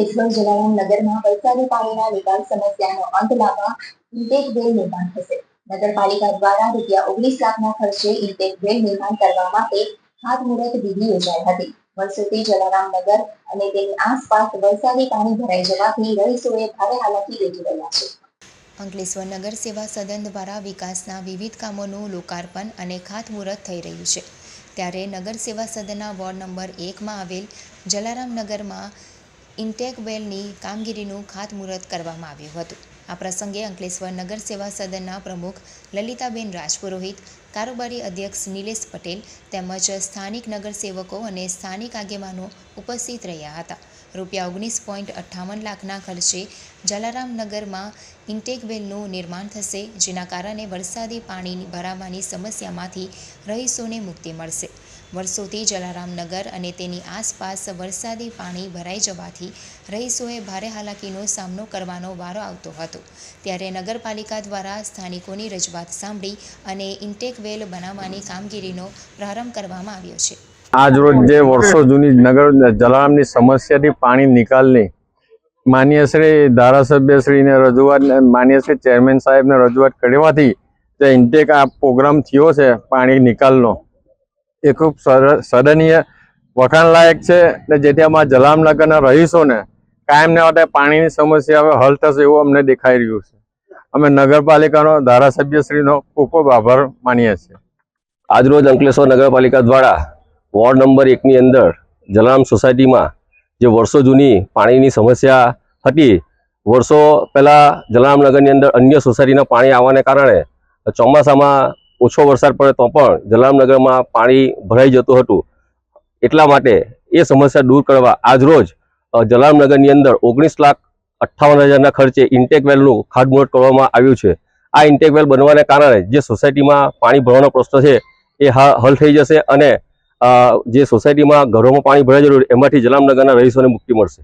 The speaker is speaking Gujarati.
અંકલેશ્વર જલારામ નગરમાં વરસાદી પાણીના નિકાલ સમસ્યાનો અંત લાવવા ઇન્ટેક વેલ નિર્માણ થશે. નગરપાલિકા દ્વારા રૂપિયા ઓગણીસ લાખના ખર્ચે ઇન્ટેક વેલ નિર્માણ કરવા માટે ખાતમુહૂર્ત વિધિ યોજાઈ હતી. વર્ષોથી જલારામ નગર અને તેની આસપાસ વરસાદી પાણી ભરાઈ જવાથી રહીશોએ ભારે હાલાકી વેઠી રહ્યા છે. અંકલેશ્વર નગર સેવા સદન દ્વારા વિકાસના વિવિધ કામોનું લોકાર્પણ અને ખાતમુહૂર્ત થઈ રહ્યું છે. ત્યારે નગર સેવા સદનના વોર્ડ નંબર એકમાં આવેલ જલારામ નગરમાં ઇન્ટેક વેલની કામગીરીનું ખાતમુહૂર્ત કરવામાં આવ્યું હતું. આ પ્રસંગે અંકલેશ્વર નગર સેવા સદનના પ્રમુખ લલિતાબેન રાજપુરોહિત કારોબારી અધ્યક્ષ નિલેશ પટેલ તેમજ સ્થાનિક નગરસેવકો અને સ્થાનિક આગેવાનો ઉપસ્થિત રહ્યા હતા. રૂપિયા ઓગણીસ પોઈન્ટ અઠ્ઠાવન લાખના ખર્ચે જલારામ નગરમાં ઇન્ટેક વેલનું નિર્માણ થશે, જેના કારણે વરસાદી પાણી ભરાવાની સમસ્યામાંથી રહીશોને મુક્તિ મળશે. વર્ષોથી જલારામ નગર અને તેની આસપાસ વરસાદી પાણી ભરાઈ જવાથી રહીશોએ ભારે હાલાકીનો સામનો કરવાનો વારો આવતો હતો. ત્યારે નગરપાલિકા દ્વારા સ્થાનિકોની રજૂઆત સાંભળી અને ઇન્ટેક વેલ બનાવવાની કામગીરીનો પ્રારંભ કરવામાં આવ્યો છે. આજ રોજ જે વર્ષો જૂની નગર જલારામની સમસ્યાથી પાણી નિકાલની માન્ય શ્રી ધારાસભ્યશ્રીને રજૂઆત માન્ય શ્રી ચેરમેન સાહેબને રજૂઆત કરવાથી જે ઇન્ટેક આ પ્રોગ્રામ થયો છે પાણી નિકાલનો, એ ખૂબ સરાહનીય વખાણલાયક છે ને જેથી અમારા જલામનગરના રહીશોને કાયમને માટે પાણીની સમસ્યા હવે હલ થશે એવું અમને દેખાઈ રહ્યું છે. અમે નગરપાલિકાનો ધારાસભ્યશ્રીનો ખૂબ ખૂબ આભાર માનીએ છીએ. આજરોજ અંકલેશ્વર નગરપાલિકા દ્વારા વોર્ડ નંબર એકની અંદર જલારામ સોસાયટીમાં જે વર્ષો જૂની પાણીની સમસ્યા હતી, વર્ષો પહેલાં જલારામનગરની અંદર અન્ય સોસાયટીના પાણી આવવાને કારણે ચોમાસામાં ઓછો વરસાદ પડે તો પણ જલારામનગરમાં પાણી ભરાઈ જતું હતું. એટલા માટે એ સમસ્યા દૂર કરવા આજરોજ જલારામનગરની અંદર ઓગણીસ લાખ અઠ્ઠાવન હજારના ખર્ચે ઇન્ટેક વેલનું ખાતમુહૂર્ત કરવામાં આવ્યું છે. આ ઇન્ટેક વેલ બનવાને કારણે જે સોસાયટીમાં પાણી ભરવાનો પ્રશ્ન છે, એ હલ થઈ જશે અને જે સોસાયટીમાં ઘરોમાં પાણી ભરાઈ જરૂર એમાંથી જલામનગરના રહીશોને મુક્તિ મળશે.